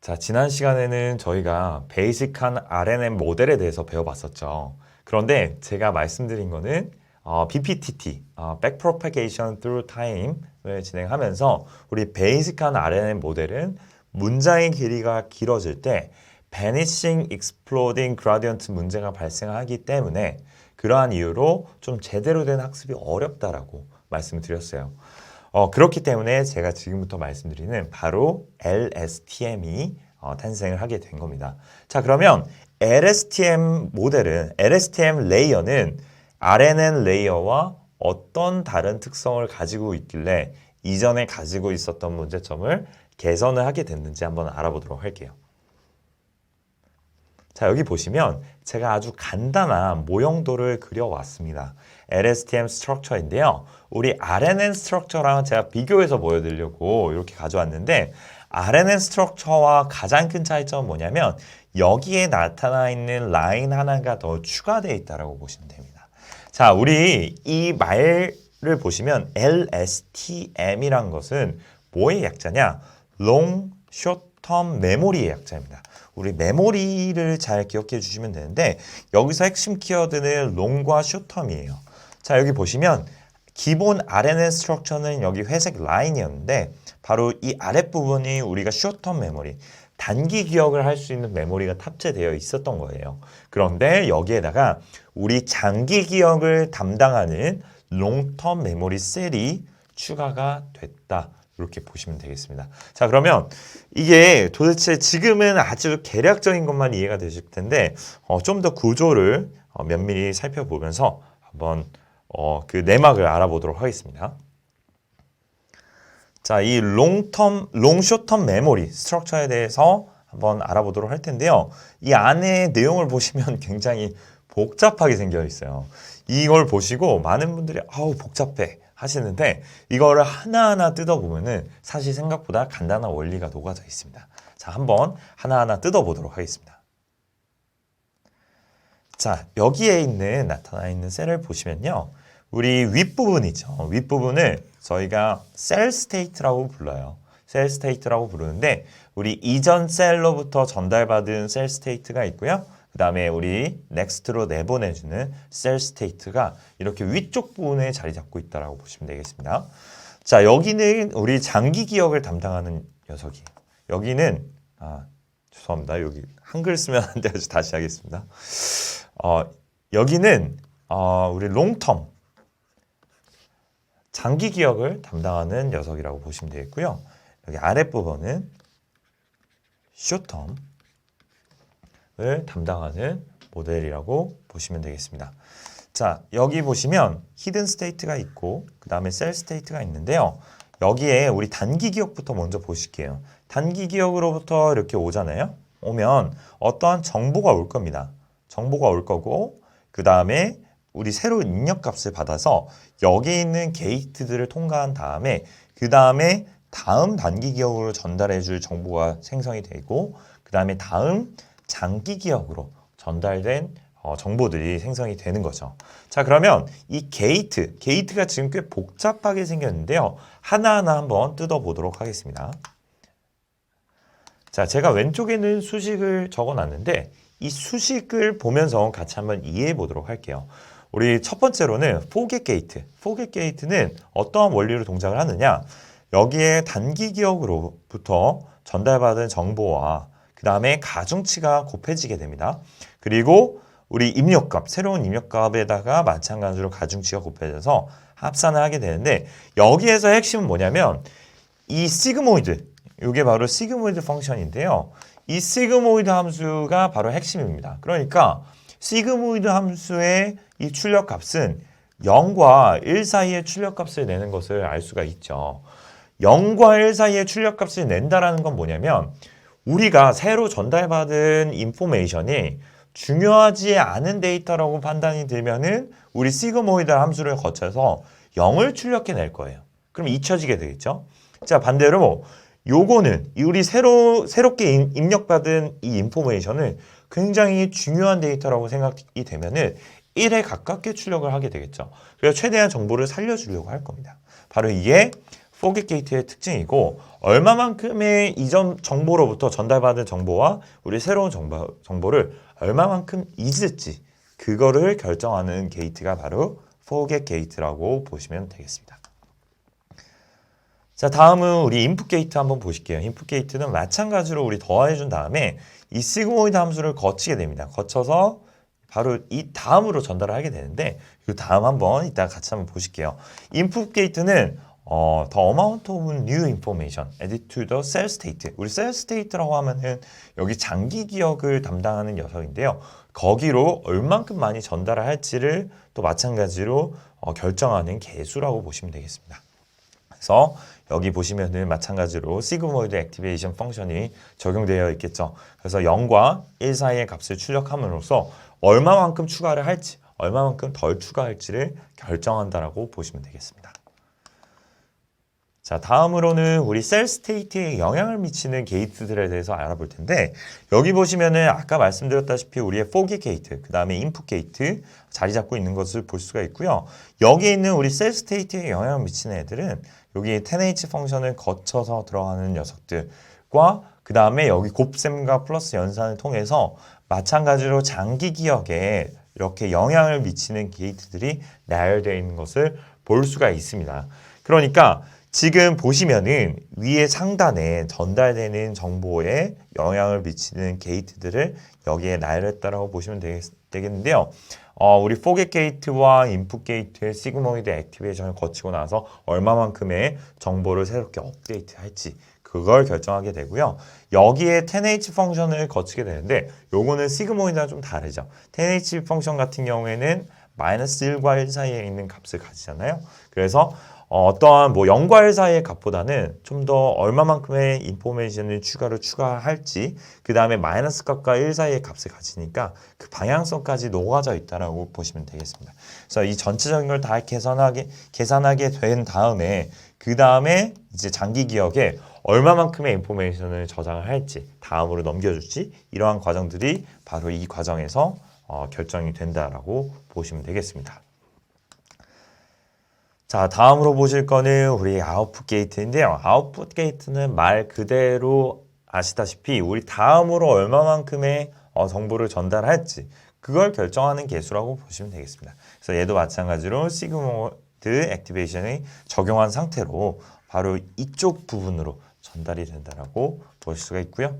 자, 지난 시간에는 저희가 베이직한 RNN 모델에 대해서 배워봤었죠. 그런데 제가 말씀드린 거는 어, BPTT, 어, Backpropagation Through Time을 진행하면서 우리 베이직한 RNN 모델은 문장의 길이가 길어질 때 Vanishing Exploding Gradient 문제가 발생하기 때문에 그러한 이유로 좀 제대로 된 학습이 어렵다라고 말씀을 드렸어요. 어, 그렇기 때문에 제가 지금부터 말씀드리는 바로 LSTM이 어, 탄생을 하게 된 겁니다. 자, 그러면 LSTM 모델은, LSTM 레이어는 RNN 레이어와 어떤 다른 특성을 가지고 있길래 이전에 가지고 있었던 문제점을 개선을 하게 됐는지 한번 알아보도록 할게요. 자, 여기 보시면 제가 아주 간단한 모형도를 그려왔습니다. LSTM 스트럭처인데요. 우리 RNN 스트럭처랑 제가 비교해서 보여드리려고 이렇게 가져왔는데 RNN 스트럭처와 가장 큰 차이점은 뭐냐면 여기에 나타나 있는 라인 하나가 더 추가되어 있다고 보시면 됩니다. 자, 우리 이 말을 보시면 LSTM이란 것은 뭐의 약자냐? Long Short Term Memory의 약자입니다. 우리 메모리를 잘 기억해 주시면 되는데 여기서 핵심 키워드는 long과 shortterm이에요. 자, 여기 보시면 기본 RNN 스트럭처는 여기 회색 라인이었는데 바로 이 아랫부분이 우리가 short-term 메모리 단기 기억을 할 수 있는 메모리가 탑재되어 있었던 거예요. 그런데 여기에다가 우리 장기 기억을 담당하는 long-term 메모리 셀이 추가가 됐다. 이렇게 보시면 되겠습니다. 자, 그러면 이게 도대체 지금은 아주 개략적인 것만 이해가 되실 텐데 어, 좀 더 구조를 어, 면밀히 살펴보면서 한번 어, 그 내막을 알아보도록 하겠습니다. 자, 이 롱텀, 롱쇼텀 메모리 스트럭처에 대해서 한번 알아보도록 할 텐데요. 이 안에 내용을 보시면 굉장히 복잡하게 생겨 있어요. 이걸 보시고 많은 분들이 아우 복잡해 하시는데 이거를 하나하나 뜯어보면은 사실 생각보다 간단한 원리가 녹아져 있습니다. 자, 한번 하나하나 뜯어보도록 하겠습니다. 자, 여기에 있는 나타나 있는 셀을 보시면요. 우리 윗부분이죠. 윗부분을 저희가 셀 스테이트라고 불러요. 셀 스테이트라고 부르는데 우리 이전 셀로부터 전달받은 셀 스테이트가 있고요. 그 다음에 우리 넥스트로 내보내주는 셀 스테이트가 이렇게 위쪽 부분에 자리 잡고 있다고 보시면 되겠습니다. 자, 여기는 우리 장기 기억을 담당하는 녀석이에요. 여기는 아, 죄송합니다. 여기 한글 쓰면 안 돼서 다시 하겠습니다. 어, 여기는 어, 우리 롱텀 장기 기억을 담당하는 녀석이라고 보시면 되겠고요. 여기 아랫 부분은 쇼텀 을 담당하는 모델이라고 보시면 되겠습니다. 자, 여기 보시면 히든 스테이트가 있고 그 다음에 셀 스테이트가 있는데요. 여기에 우리 단기 기억부터 먼저 보실게요. 단기 기억으로부터 이렇게 오잖아요. 오면 어떠한 정보가 올 겁니다. 정보가 올 거고 그 다음에 우리 새로 입력 값을 받아서 여기 있는 게이트들을 통과한 다음에 그 다음에 다음 단기 기억으로 전달해 줄 정보가 생성이 되고 그 다음에 다음 장기 기억으로 전달된 어, 정보들이 생성이 되는 거죠. 자, 그러면 이 게이트, 게이트가 지금 꽤 복잡하게 생겼는데요. 하나하나 한번 뜯어보도록 하겠습니다. 자, 제가 왼쪽에는 수식을 적어 놨는데 이 수식을 보면서 같이 한번 이해해 보도록 할게요. 우리 첫 번째로는 포겟 게이트. 포겟 게이트는 어떠한 원리로 동작을 하느냐? 여기에 단기 기억으로부터 전달받은 정보와 그 다음에 가중치가 곱해지게 됩니다. 그리고 우리 입력값, 새로운 입력값에다가 마찬가지로 가중치가 곱해져서 합산을 하게 되는데 여기에서 핵심은 뭐냐면 이 시그모이드, 이게 바로 시그모이드 펑션인데요. 이 시그모이드 함수가 바로 핵심입니다. 그러니까 시그모이드 함수의 이 출력값은 0과 1 사이의 출력값을 내는 것을 알 수가 있죠. 0과 1 사이의 출력값을 낸다라는 건 뭐냐면 우리가 새로 전달받은 인포메이션이 중요하지 않은 데이터라고 판단이 들면은 우리 시그모이드 함수를 거쳐서 0을 출력해 낼 거예요. 그럼 잊혀지게 되겠죠. 자, 반대로 요거는 우리 새로 새롭게 임- 입력받은 이 인포메이션을 굉장히 중요한 데이터라고 생각이 되면은 1에 가깝게 출력을 하게 되겠죠. 그래서 최대한 정보를 살려주려고 할 겁니다. 바로 이게 포겟 게이트의 특징이고 얼마만큼의 이전 정보로부터 전달받은 정보와 우리 새로운 정보, 정보를 얼마만큼 잊을지 그거를 결정하는 게이트가 바로 포겟 게이트라고 보시면 되겠습니다. 자, 다음은 우리 인풋 게이트 한번 보실게요. 인풋 게이트는 마찬가지로 우리 더해 준 다음에 이 시그모이드 함수를 거치게 됩니다. 거쳐서 바로 이 다음으로 전달을 하게 되는데 이 다음 한번 이따 같이 한번 보실게요. 인풋 게이트는 어, the amount of new information added to the cell state. 우리 cell state라고 하면은 여기 장기 기억을 담당하는 녀석인데요. 거기로 얼만큼 많이 전달을 할지를 또 마찬가지로 어, 결정하는 개수라고 보시면 되겠습니다. 그래서 여기 보시면은 마찬가지로 시그모이드 액티베이션 펑션이 적용되어 있겠죠. 그래서 0과 1 사이의 값을 출력함으로써 얼마만큼 추가를 할지, 얼마만큼 덜 추가할지를 결정한다라고 보시면 되겠습니다. 자, 다음으로는 우리 셀 스테이트에 영향을 미치는 게이트들에 대해서 알아볼 텐데 여기 보시면은 아까 말씀드렸다시피 우리의 포기 게이트, 그 다음에 인풋 게이트 자리 잡고 있는 것을 볼 수가 있고요. 여기 있는 우리 셀 스테이트에 영향을 미치는 애들은 여기 10H 펑션을 거쳐서 들어가는 녀석들과 그 다음에 여기 곱셈과 플러스 연산을 통해서 마찬가지로 장기 기억에 이렇게 영향을 미치는 게이트들이 나열되어 있는 것을 볼 수가 있습니다. 그러니까 지금 보시면은 위에 상단에 전달되는 정보에 영향을 미치는 게이트들을 여기에 나열했다라고 보시면 되겠, 되겠는데요. 어, 우리 포겟 게이트와 인풋 게이트의 시그모이드 액티베이션을 거치고 나서 얼마만큼의 정보를 새롭게 업데이트 할지 그걸 결정하게 되고요. 여기에 10H 펑션을 거치게 되는데 요거는 시그모이드랑 좀 다르죠. 10H 펑션 같은 경우에는 마이너스 1과 1 사이에 있는 값을 가지잖아요. 그래서 어, 어떠한 뭐 0과 1 사이의 값보다는 좀 더 얼마만큼의 인포메이션을 추가로 추가할지 그 다음에 마이너스 값과 1 사이의 값을 가지니까 그 방향성까지 녹아져 있다라고 보시면 되겠습니다. 그래서 이 전체적인 걸 다 계산하게 계산하게 된 다음에 그 다음에 이제 장기 기억에 얼마만큼의 인포메이션을 저장을 할지 다음으로 넘겨줄지 이러한 과정들이 바로 이 과정에서 어, 결정이 된다라고 보시면 되겠습니다. 자, 다음으로 보실 거는 우리 아웃풋 게이트인데요. 아웃풋 게이트는 말 그대로 아시다시피 우리 다음으로 얼마만큼의 어, 정보를 전달할지 그걸 결정하는 개수라고 보시면 되겠습니다. 그래서 얘도 마찬가지로 시그모드 액티베이션이 적용한 상태로 바로 이쪽 부분으로 전달이 된다라고 볼 수가 있고요.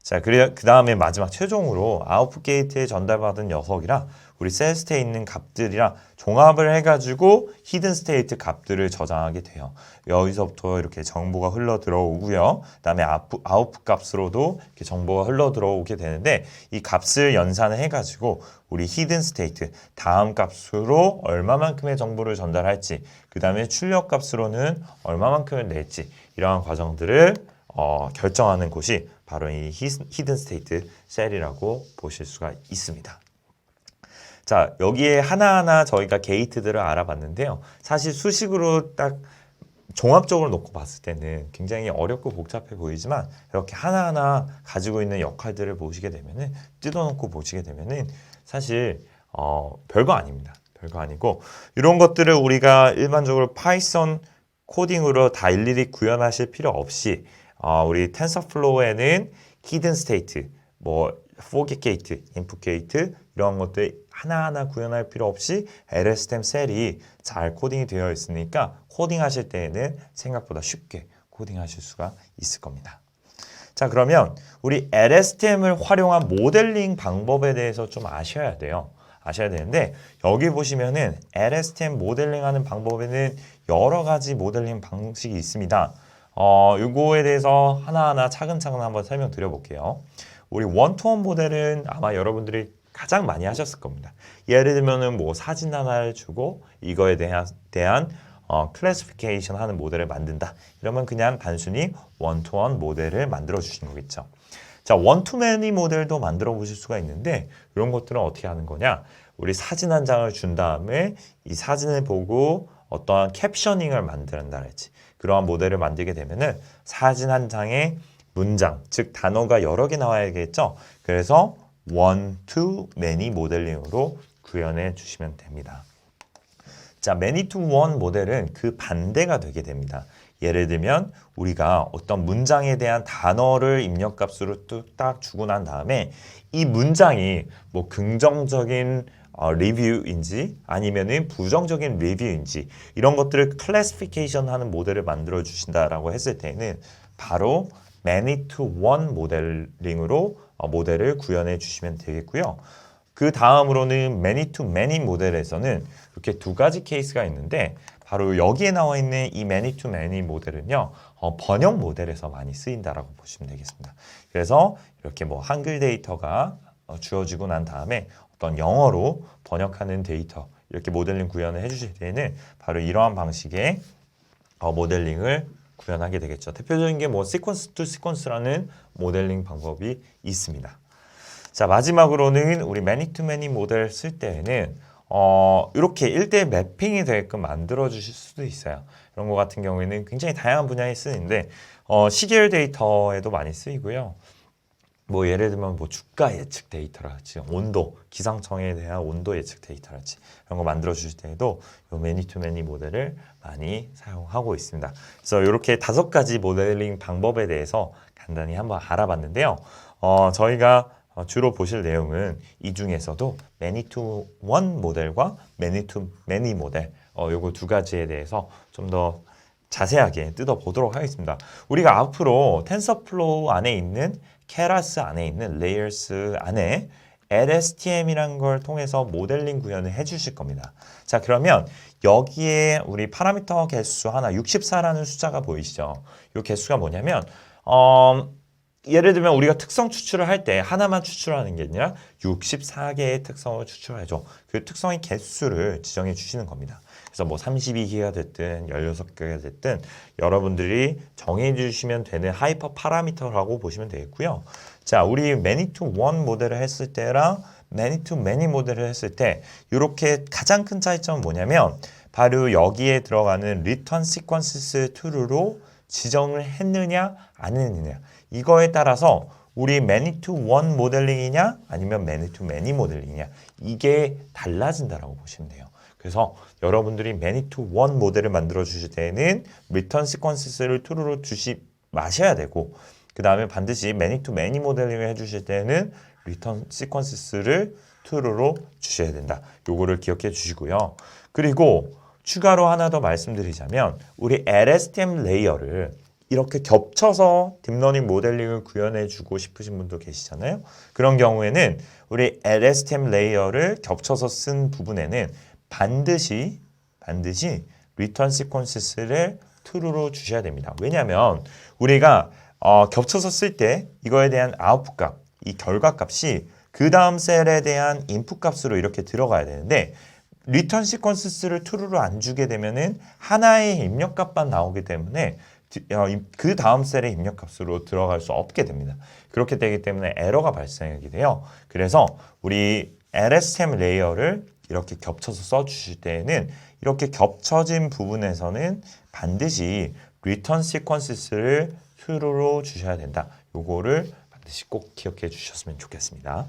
자, 그 다음에 마지막 최종으로 아웃풋 게이트에 전달받은 녀석이랑 우리 셀 스테에 있는 값들이랑 종합을 해가지고 히든 스테이트 값들을 저장하게 돼요. 여기서부터 이렇게 정보가 흘러 들어오고요. 그다음에 아웃풋 값으로도 이렇게 정보가 흘러 들어오게 되는데 이 값을 연산을 해가지고 우리 히든 스테이트 다음 값으로 얼마만큼의 정보를 전달할지 그 다음에 출력 값으로는 얼마만큼을 낼지 이러한 과정들을 어, 결정하는 곳이 바로 이 히든 스테이트 셀이라고 보실 수가 있습니다. 자, 여기에 하나하나 저희가 게이트들을 알아봤는데요. 사실 수식으로 딱 종합적으로 놓고 봤을 때는 굉장히 어렵고 복잡해 보이지만 이렇게 하나하나 가지고 있는 역할들을 보시게 되면은 뜯어놓고 보시게 되면은 사실 어, 별거 아닙니다. 별거 아니고 이런 것들을 우리가 일반적으로 파이썬 코딩으로 다 일일이 구현하실 필요 없이 어, 우리 텐서플로우에는 히든 스테이트, 뭐 포겟 게이트, 인풋 게이트 이런 것들 하나하나 구현할 필요 없이 LSTM 셀이 잘 코딩이 되어 있으니까 코딩하실 때에는 생각보다 쉽게 코딩하실 수가 있을 겁니다. 자 그러면 우리 LSTM을 활용한 모델링 방법에 대해서 좀 아셔야 돼요. 아셔야 되는데 여기 보시면은 LSTM 모델링하는 방법에는 여러 가지 모델링 방식이 있습니다. 어, 이거에 대해서 하나하나 차근차근 한번 설명드려 볼게요. 우리 원투원 모델은 아마 여러분들이 가장 많이 하셨을 겁니다. 예를 들면은 뭐 사진 하나를 주고 이거에 대한, 대한 어, 클래시피케이션 하는 모델을 만든다. 이러면 그냥 단순히 원투원 모델을 만들어 주신 거겠죠. 자, 원투매니 모델도 만들어 보실 수가 있는데 이런 것들은 어떻게 하는 거냐? 우리 사진 한 장을 준 다음에 이 사진을 보고 어떠한 캡셔닝을 만든다랄지 그러한 모델을 만들게 되면은 사진 한 장에 문장, 즉 단어가 여러 개 나와야겠죠. 그래서 one to many 모델링으로 구현해 주시면 됩니다. 자, many 모델은 그 반대가 되게 됩니다. 예를 들면 우리가 어떤 문장에 대한 단어를 입력값으로 뚝딱 주고 난 다음에 이 문장이 뭐 긍정적인 어, 리뷰인지 아니면은 부정적인 리뷰인지 이런 것들을 클래시피케이션 하는 모델을 만들어 주신다라고 했을 때는 바로 many to one 모델링으로 어, 모델을 구현해 주시면 되겠고요. 그 다음으로는 many to many 모델에서는 이렇게 두 가지 케이스가 있는데 바로 여기에 나와 있는 이 many to many 모델은요 어, 번역 모델에서 많이 쓰인다라고 보시면 되겠습니다. 그래서 이렇게 뭐 한글 데이터가 어, 주어지고 난 다음에 어떤 영어로 번역하는 데이터 이렇게 모델링 구현을 해주실 때는 바로 이러한 방식의 어, 모델링을 구현하게 되겠죠. 대표적인 게 뭐 시퀀스 투 시퀀스라는 모델링 방법이 있습니다. 자 마지막으로는 우리 매니 투 매니 모델 쓸 때에는 어, 이렇게 1대1 매핑이 되게끔 만들어 주실 수도 있어요. 이런 거 같은 경우에는 굉장히 다양한 분야에 쓰이는데 어, 시계열 데이터에도 많이 쓰이고요. 뭐 예를 들면 뭐 주가 예측 데이터랄지 온도 기상청에 대한 온도 예측 데이터랄지 이런 거 만들어 주실 때에도 요 매니 투 매니 모델을 많이 사용하고 있습니다. 그래서 이렇게 다섯 가지 모델링 방법에 대해서 간단히 한번 알아봤는데요. 어, 저희가 어, 주로 보실 내용은 이 중에서도 매니 투원 모델과 매니 투 매니 모델 어, 요거 두 가지에 대해서 좀더 자세하게 뜯어 보도록 하겠습니다. 우리가 앞으로 텐서플로우 안에 있는 케라스 안에 있는 레이어스 안에 LSTM이라는 걸 통해서 모델링 구현을 해주실 겁니다. 자 그러면 여기에 우리 파라미터 개수 하나 64라는 숫자가 보이시죠? 이 개수가 뭐냐면 어, 예를 들면 우리가 특성 추출을 할 때 하나만 추출하는 게 아니라 64개의 특성을 추출해줘. 그 특성의 개수를 지정해 주시는 겁니다. 그래서 뭐 32개가 됐든 16개가 됐든 여러분들이 정해 주시면 되는 하이퍼 파라미터라고 보시면 되겠고요. 자, 우리 many to one 모델을 했을 때랑 many to many 모델을 했을 때 이렇게 가장 큰 차이점은 뭐냐면 바로 여기에 들어가는 return sequences true로 지정을 했느냐 안 했느냐 이거에 따라서 우리 many to one 모델링이냐 아니면 many to many 모델링이냐 이게 달라진다라고 보시면 돼요. 그래서 여러분들이 many 모델을 만들어 주실 때는 return sequences를 true로 주시 마셔야 되고 그 다음에 반드시 to many 모델링을 해주실 때는 return sequences를 true로 주셔야 된다. 요거를 기억해 주시고요. 그리고 추가로 하나 더 말씀드리자면 우리 LSTM 레이어를 이렇게 겹쳐서 딥러닝 모델링을 구현해 주고 싶으신 분도 계시잖아요. 그런 경우에는 우리 LSTM 레이어를 겹쳐서 쓴 부분에는 반드시 반드시 리턴 시퀀스를 true로 주셔야 됩니다. 왜냐하면 우리가 어, 겹쳐서 쓸 때 이거에 대한 아웃풋 값, 이 결과 값이 그 다음 셀에 대한 인풋 값으로 이렇게 들어가야 되는데 리턴 시퀀스를 true로 안 주게 되면은 하나의 입력 값만 나오기 때문에 그 다음 셀의 입력 값으로 들어갈 수 없게 됩니다. 그렇게 되기 때문에 에러가 발생하게 돼요. 그래서 우리 LSTM 레이어를 이렇게 겹쳐서 써주실 때에는 이렇게 겹쳐진 부분에서는 반드시 리턴 시퀀스를 true로 주셔야 된다. 요거를 반드시 꼭 기억해 주셨으면 좋겠습니다.